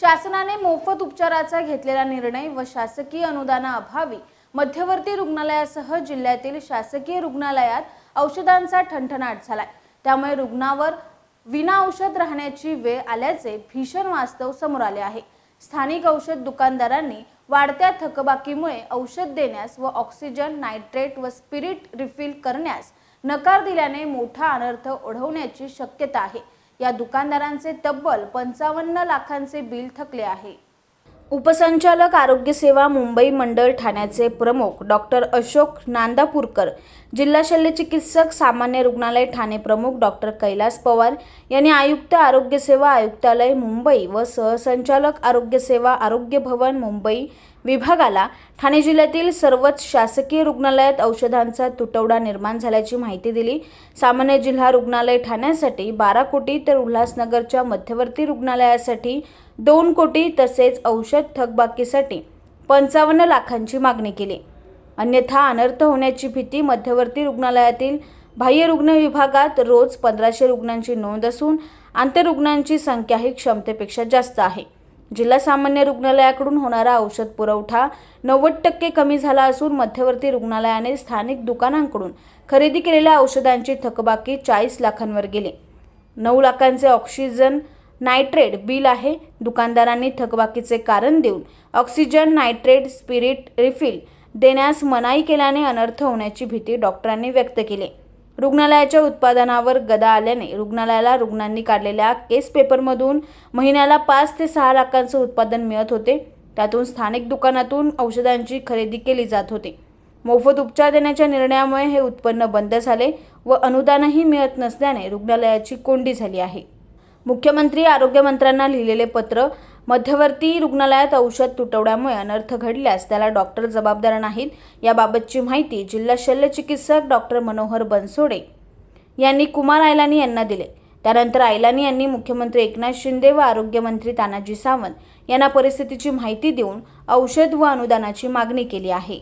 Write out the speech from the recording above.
शासनाने मोफत उपचाराचा घेतलेला निर्णय व शासकीय अनुदानाअभावी मध्यवर्ती रुग्णालयासह जिल्ह्यातील शासकीय रुग्णालयात औषधांचा ठणठणाट झालाय. त्यामुळे रुग्णावर विना औषध राहण्याची वेळ आल्याचे भीषण वास्तव समोर आले आहे. स्थानिक औषध दुकानदारांनी वाढत्या थकबाकीमुळे औषध देण्यास व ऑक्सिजन नायट्रेट व स्पिरिट रिफिल करण्यास नकार दिल्याने मोठा अनर्थ ओढवण्याची शक्यता आहे. या दुकानदारांचे तब्बल पंचावन्न लाखांचे बिल थकले आहे. उपसंचालक आरोग्य सेवा मुंबई मंडळ ठाण्याचे प्रमुख डॉक्टर अशोक नांदापूरकर जिल्हा शल्यचिकित्सक सामान्य रुग्णालय ठाणे प्रमुख डॉक्टर कैलास पवार यांनी आयुक्त आरोग्य सेवा आयुक्तालय मुंबई व सहसंचालक आरोग्य सेवा आरोग्य भवन मुंबई विभागाला ठाणे जिल्ह्यातील सर्वच शासकीय रुग्णालयात औषधांचा तुटवडा निर्माण झाल्याची माहिती दिली. सामान्य जिल्हा रुग्णालय ठाण्यासाठी बारा कोटी तर उल्हासनगरच्या मध्यवर्ती रुग्णालयासाठी दोन कोटी तसेच औषध थकबाकीसाठी पंचावन्न लाखांची मागणी केली. अन्यथा अनर्थ होण्याची भीती मध्यवर्ती रुग्णालयातील बाह्य रुग्ण विभागात रोज पंधराशे रुग्णांची नोंद असून आंतररुग्णांची संख्याही क्षमतेपेक्षा जास्त आहे. जिल्हा सामान्य रुग्णालयाकडून होणारा औषध पुरवठा नव्वद टक्के कमी झाला असून मध्यवर्ती रुग्णालयाने स्थानिक दुकानांकडून खरेदी केलेल्या औषधांची थकबाकी चाळीस लाखांवर गेली. नऊ लाखांचे ऑक्सिजन नायट्रेट बिल आहे. दुकानदारांनी थकबाकीचे कारण देऊन ऑक्सिजन नायट्रेट स्पिरिट रिफिल देण्यास मनाई केल्याने अनर्थ होण्याची भीती डॉक्टरांनी व्यक्त केली. रुग्णालयाच्या उत्पादनावर गदा आल्याने रुग्णालयाला रुग्णांनी काढलेल्या केस पेपरमधून महिन्याला पाच ते सहा लाखांचं उत्पादन मिळत होते. त्यातून स्थानिक दुकानातून औषधांची खरेदी केली जात होती. मोफत उपचार देण्याच्या निर्णयामुळे हे उत्पन्न बंद झाले व अनुदानही मिळत नसल्याने रुग्णालयाची कोंडी झाली आहे. मुख्यमंत्री आरोग्यमंत्र्यांना लिहिलेले पत्र मध्यवर्ती रुग्णालयात औषध तुटवड्यामुळे अनर्थ घडल्यास त्याला डॉक्टर जबाबदार नाहीत. याबाबतची माहिती जिल्हा शल्यचिकित्सक डॉक्टर मनोहर बनसोडे यांनी कुमार आयलानी यांना दिले. त्यानंतर आयलानी यांनी मुख्यमंत्री एकनाथ शिंदे व आरोग्यमंत्री तानाजी सावंत यांना परिस्थितीची माहिती देऊन औषध व अनुदानाची मागणी केली आहे.